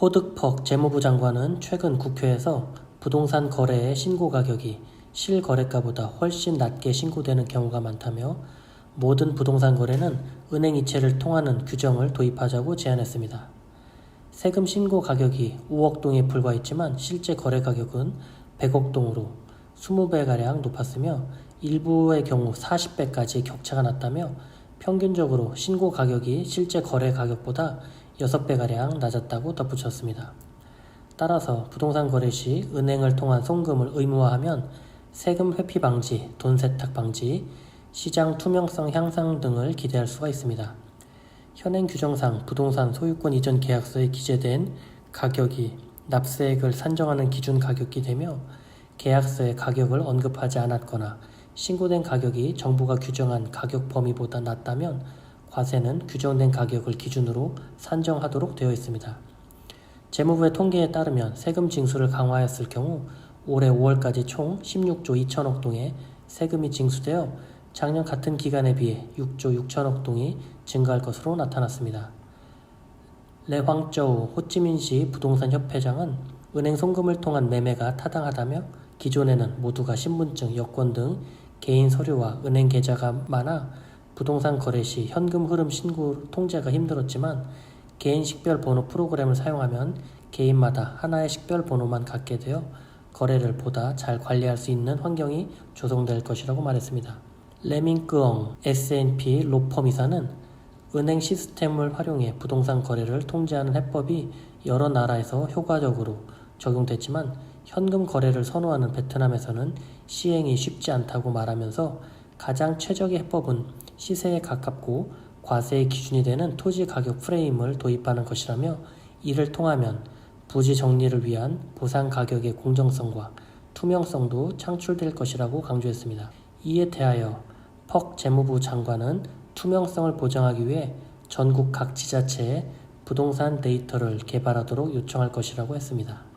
호득퍽 재무부 장관은 최근 국회에서 부동산 거래의 신고 가격이 실거래가보다 훨씬 낮게 신고되는 경우가 많다며 모든 부동산 거래는 은행 이체를 통하는 규정을 도입하자고 제안했습니다. 세금 신고 가격이 5억 동에 불과했지만 실제 거래 가격은 100억 동으로 20배가량 높았으며 일부의 경우 40배까지 격차가 났다며 평균적으로 신고 가격이 실제 거래 가격보다 6배가량 낮았다고 덧붙였습니다. 따라서 부동산 거래 시 은행을 통한 송금을 의무화하면 세금 회피 방지, 돈 세탁 방지, 시장 투명성 향상 등을 기대할 수가 있습니다. 현행 규정상 부동산 소유권 이전 계약서에 기재된 가격이 납세액을 산정하는 기준 가격이 되며 계약서의 가격을 언급하지 않았거나 신고된 가격이 정부가 규정한 가격 범위보다 낮다면 과세는 규정된 가격을 기준으로 산정하도록 되어 있습니다. 재무부의 통계에 따르면 세금 징수를 강화했을 경우 올해 5월까지 총 16조 2천억 동의 세금이 징수되어 작년 같은 기간에 비해 6조 6천억 동이 증가할 것으로 나타났습니다. 레황저우 호찌민시 부동산 협회장은 은행 송금을 통한 매매가 타당하다며 기존에는 모두가 신분증, 여권 등 개인 서류와 은행 계좌가 많아 부동산 거래 시 현금 흐름 신고 통제가 힘들었지만 개인 식별 번호 프로그램을 사용하면 개인마다 하나의 식별 번호만 갖게 되어 거래를 보다 잘 관리할 수 있는 환경이 조성될 것이라고 말했습니다. 레밍끄엉 S&P 로펌 이사는 은행 시스템을 활용해 부동산 거래를 통제하는 해법이 여러 나라에서 효과적으로 적용됐지만 현금 거래를 선호하는 베트남에서는 시행이 쉽지 않다고 말하면서 가장 최적의 해법은 시세에 가깝고 과세의 기준이 되는 토지 가격 프레임을 도입하는 것이라며 이를 통하면 부지 정리를 위한 보상 가격의 공정성과 투명성도 창출될 것이라고 강조했습니다. 이에 대하여 퍽 재무부 장관은 투명성을 보장하기 위해 전국 각 지자체에 부동산 데이터를 개발하도록 요청할 것이라고 했습니다.